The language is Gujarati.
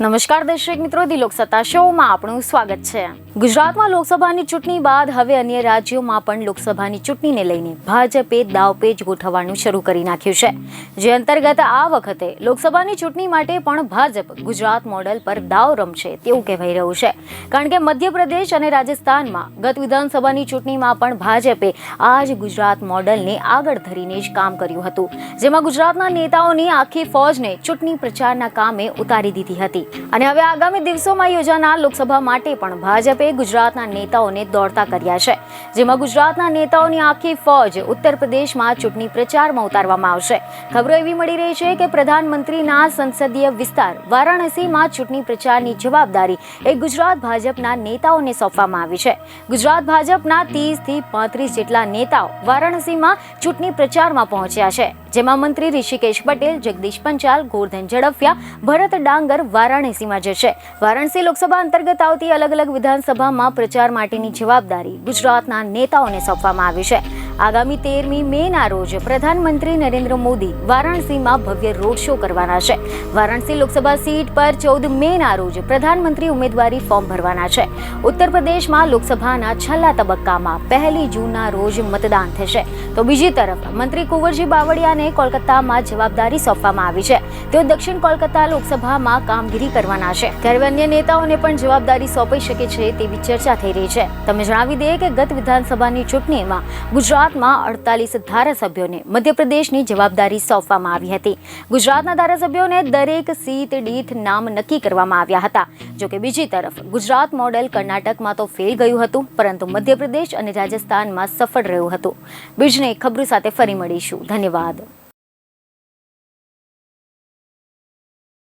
નમસ્કાર દર્શક મિત્રો દી લોકસત્તા શોમાં આપણું સ્વાગત છે. ગુજરાતમાં લોકસભાની ચૂંટણી બાદ હવે અન્ય રાજ્યોમાં પણ લોકસભાની ચૂંટણીને લઈને ભાજપે દાવપેચ ગોઠવવાનું શરૂ કરી નાખ્યું છે. જે અંતર્ગત આ વખતે લોકસભાની ચૂંટણી માટે પણ ભાજપ ગુજરાત મોડલ પર દાવ રમશે તેવું કહેવાઈ રહ્યું છે. કારણ કે મધ્યપ્રદેશ અને રાજસ્થાનમાં ગત વિધાનસભાની ચૂંટણીમાં પણ ભાજપે આ જ ગુજરાત મોડલને આગળ ધરીને જ કામ કર્યું હતું. જેમાં ગુજરાતના નેતાઓની આખી ફોજને ચૂંટણી પ્રચારના કામે ઉતારી દીધી હતી. અને હવે આગામી દિવસોમાં યોજાનાર લોકસભા માટે પણ ભાજપે ગુજરાતના નેતાઓને દોડતા કર્યા છે. જેમાં ગુજરાતના નેતાઓની આખી ફોજ ઉત્તર પ્રદેશમાં ચૂંટણી પ્રચારમાં ઉતારવામાં આવશે. ખબરો એવી મળી રહી છે કે પ્રધાનમંત્રીના સંસદીય વિસ્તાર વારાણસીમાં ચૂંટણી પ્રચારની જવાબદારી એ ગુજરાત ભાજપના નેતાઓને સોંપવામાં આવી છે. ગુજરાત ભાજપના ત્રીસથી પાંત્રીસ જેટલા નેતાઓ વારાણસીમાં ચૂંટણી પ્રચારમાં પહોંચ્યા છે. જેમાં મંત્રી ઋષિકેશ પટેલ, જગદીશ પંચાલ, ગોરધન ઝડફિયા, ભરત ડાંગર, વારાણસીમાં જશે. વારાણસી લોકસભા અંતર્ગત આવતી અલગ અલગ વિધાનસભામાં પ્રચાર માટેની જવાબદારી ગુજરાતના નેતાઓને સોંપવામાં આવી છે. આગામી તેરમી મેના રોજ પ્રધાનમંત્રી નરેન્દ્ર મોદી વારાણસીમાં ભવ્ય રોડ શો કરવાના છે. વારાણસી લોકસભા સીટ પર ચૌદ મેના રોજ પ્રધાનમંત્રી ઉમેદવારી ફોર્મ ભરવાના છે. ઉત્તર પ્રદેશમાં લોકસભાના છેલ્લા તબક્કામાં પહેલી જૂનના રોજ મતદાન થશે. તો બીજી તરફ મંત્રી કુંવરજી બાવળિયાને કોલકાતામાં જવાબદારી સોંપવામાં આવી છે. તેઓ દક્ષિણ કોલકાતા લોકસભામાં કામગીરી કરવાના છે. ત્યારે અન્ય નેતાઓને પણ જવાબદારી સોંપાઈ શકે છે તેવી ચર્ચા થઈ રહી છે. તમે જણાવી દઈએ કે ગત વિધાનસભાની ચૂંટણીમાં ગુજરાતમાં અડતાલીસ ધારાસભ્યોને મધ્યપ્રદેશની જવાબદારી સોંપવામાં આવી હતી. ગુજરાતના ધારાસભ્યોને દરેક સીટ દીઠ નામ નક્કી કરવામાં આવ્યા હતા. જોકે બીજી તરફ, ગુજરાત મોડેલ કર્ણાટકમાં તો ફેલ ગયું હતું, પરંતુ મધ્યપ્રદેશ અને રાજસ્થાનમાં સફળ રહ્યું હતું. બીજને ખબરો સાથે ફરી મળીશું. ધન્યવાદ.